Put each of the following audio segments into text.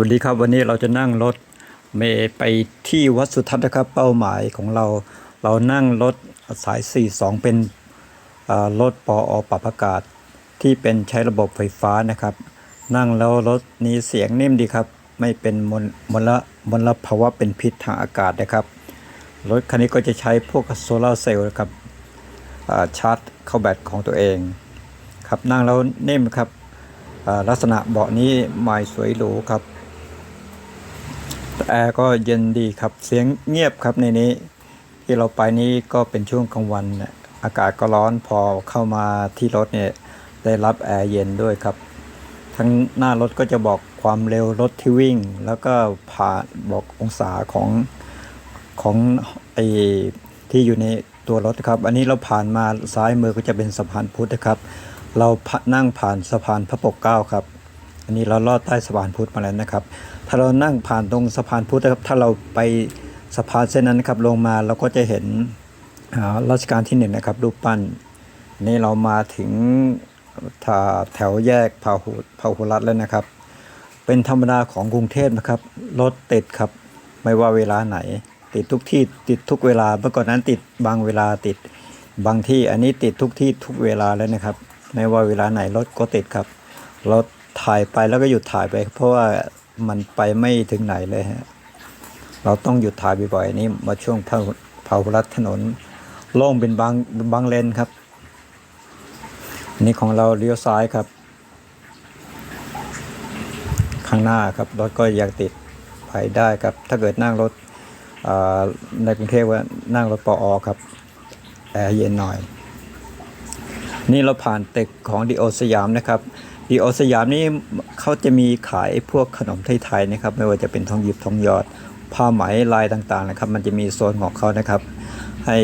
วัสดีครับวันนี้เราจะนั่งรถเมล์ไปที่วัดสุทัศน์นะครับเป้าหมายของเรา เรานั่งรถสาย 42 เป็นรถปออปรับอากาศ ที่เป็นใช้ระบบไฟฟ้านะครับ นั่งแล้วรถนี้เสียงนิ่มดีครับ ไม่เป็นมลมลมลภาวะเป็นพิษทางอากาศนะครับ รถคันนี้ก็จะใช้พวกโซลาร์เซลล์นะครับชาร์จเข้าแบตของตัวเองครับนั่งแล้วนิ่มครับลักษณะเบาะนี้ใหม่สวยหรูครับ แอร์ก็เย็นดีครับเสียงเงียบครับในนี้ ที่เราไปนี้ก็เป็นช่วงกลางวันน่ะอากาศก็ร้อนพอเข้ามาที่รถเนี่ยได้รับแอร์เย็นด้วยครับ ทั้งหน้ารถก็จะบอกความเร็วรถที่วิ่ง แล้วก็ผ่านบอกองศาของของไอที่อยู่ในตัวรถครับ อันนี้เราผ่านมาซ้ายมือก็จะเป็นสะพานพุทธนะครับ เราพนั่งผ่านสะพานพระปกเก้าครับ อันนี้เราลอดใต้สะพานพุทธมาแล้วนะครับ ถ้าเรานั่งผ่านตรงสะพานพุทธนะครับ ถ้าเราไปสะพานเส้นนั้นครับลงมาเราก็จะเห็นรัชกาลที่หนึ่งนะครับรูปปั้น นี่เรามาถึงแถวแยกพาหุพาหุรัตแล้วนะครับ เป็นธรรมดาของกรุงเทพนะครับรถติดครับไม่ว่าเวลาไหน ติดทุกที่ติดทุกเวลาเมื่อก่อนนั้นติดบางเวลาติดบางที่อันนี้ติดทุกที่ทุกเวลาแล้วนะครับ ไม่ว่าเวลาไหนรถก็ติดครับรถ ถ่ายไปแล้วก็หยุดถ่ายไป เพราะว่ามันไปไม่ถึงไหนเลยฮะเราต้องหยุดถ่ายบ่อยๆนี้มาช่วงพาพาหุรัตถนนโล่งเป็นบางบางเลนครับ นี่ของเราเลี้ยวซ้ายครับ ข้างหน้าครับรถก็ยังติดไปได้ครับ ถ้าเกิดนั่งรถในกรุงเทพว่านั่งรถปออครับแอร์เย็นหน่อย นี่เราผ่านตึกของดีโอสยามนะครับ ดีโอสยามนี่เขาจะมีขายพวกขนมไทยๆนะครับ ไม่ว่าจะเป็นทองหยิบทองหยอด ผ้าไหมลายต่างๆนะครับ มันจะมีโซนของเขานะครับ ให้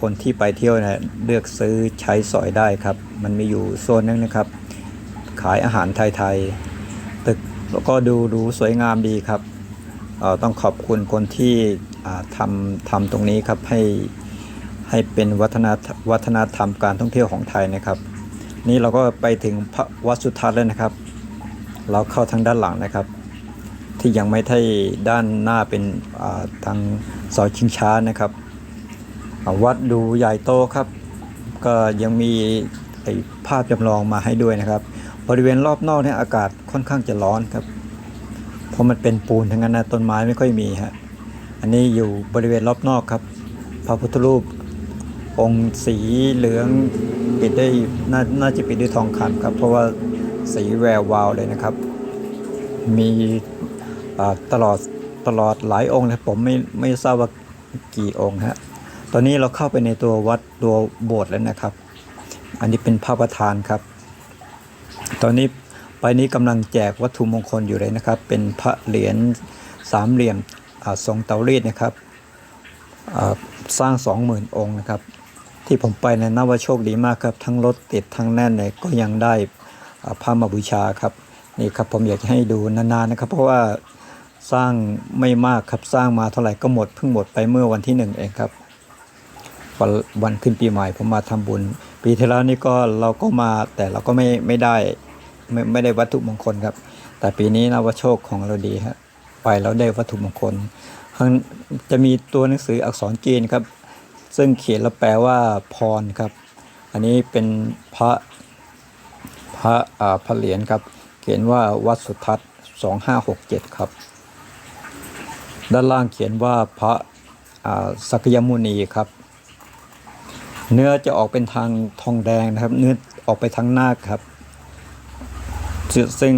คนที่ไปเที่ยวนะเลือกซื้อใช้สอยได้ครับ มันมีอยู่โซนนึงนะครับ ขายอาหารไทยๆตึกแล้วก็ดูดูสวยงามดีครับต้องขอบคุณคนที่ทำทำตรงนี้ครับให้ให้เป็นวัฒนวัฒนธรรมการท่องเที่ยวของไทยนะครับ นี่เราก็ไปถึงพระวัดสุทัศน์แล้วนะครับ เราเข้าทางด้านหลังนะครับ ที่ยังไม่ได้ด้านหน้าเป็นาทางซอยชิงช้านะครับ วัดดูใหญ่โตครับ ก็ยังมีภาพจำลองมาให้ด้วยนะครับ บริเวณรอบนอกเนี่ยอากาศค่อนข้างจะร้อนครับ เพราะมันเป็นปูนทั้งนั้นนะต้นไม้ไม่ค่อยมีฮะอันนี้อยู่บริเวณรอบนอกครับ พระพุทธรูปองค์สีเหลือง ปิดได้นน่าจะปิดด้วยทองคำครับ เพราะว่าสีแวววาวเลยนะครับ มีตลอดตลอดหลายองค์นะผมไม่ไม่ทราบว่ากี่องค์ฮะตอนนี้เราเข้าไปในตัววัดตัวโบสถ์แล้วนะครับ อันนี้เป็นพระประธานครับ ตอนนี้ไปนี้กำลังแจกวัตถุมงคลอยู่เลยนะครับ เป็นพระเหรียญสามเหลี่ยมทรงเตารีดนะครับสร้าง20,000องค์นะครับ ที่ผมไปเนยนับว่าโชคดีมากครับ ทั้งรถติดทั้งแน่นเนี่ยก็ยังได้อ่าพระมาบูชาครับนี่ครับผมอยากจะให้ดูนานๆนะครับ เพราะว่าสร้างไม่มากครับสร้างมาเท่าไหร่ก็หมดเพิ่งหมดไปเมื่อวันที่หนึ่งเองครับวันวันขึ้นปีใหม่ผมมาทำบุญ ปีที่แล้วนี่ก็เราก็มาแต่เราก็ไม่ไม่ได้ไม่ไม่ได้วัตถุมงคลครับ แต่ปีนี้นะว่าโชคของเราดีฮะไปแล้วได้วัตถุมงคลจะมีตัวหนังสืออักษรจีนครับ ซึ่งเขียนแล้วแปลว่าพรครับ อันนี้เป็นพระพระอ่าพระเหรียญครับ เขียนว่าวัดสุทัศน์2567 ครับ ด้านล่างเขียนว่าพระอ่าสักยมุนีครับ เนื้อจะออกเป็นทางทองแดงนะครับ เนื้อออกไปทางหน้าครับ ซึ่ง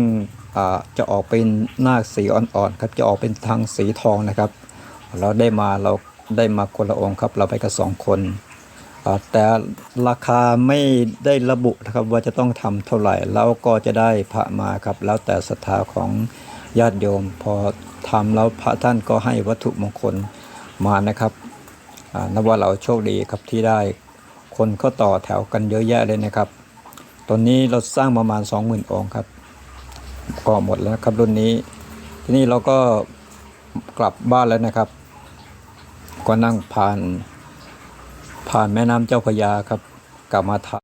จะออกเป็นหน้าสีอ่อนๆครับ จะออกเป็นทางสีทองนะครับ เราได้มาเรา ได้มาคนละองค์ครับ เราไปกันสองคนแต่ราคาไม่ได้ระบุนะครับว่าจะต้องทำเท่าไหร่แล้วก็จะได้พระมาครับ แล้วแต่ศรัทธาของญาติโยม พอทำแล้วพระท่านก็ให้วัตถุมงคลมานะครับนับว่าเราโชคดีครับที่ได้ คนก็ต่อแถวกันเยอะแยะเลยนะครับ ตอนนี้เราสร้างประมาณ 20,000 องค์ครับ ก็หมดแล้วครับรุ่นนี้ ทีนี้เราก็กลับบ้านแล้วนะครับ ก็นั่งผ่าน ผ่านแม่น้ำเจ้าพระยาครับกลับมาทา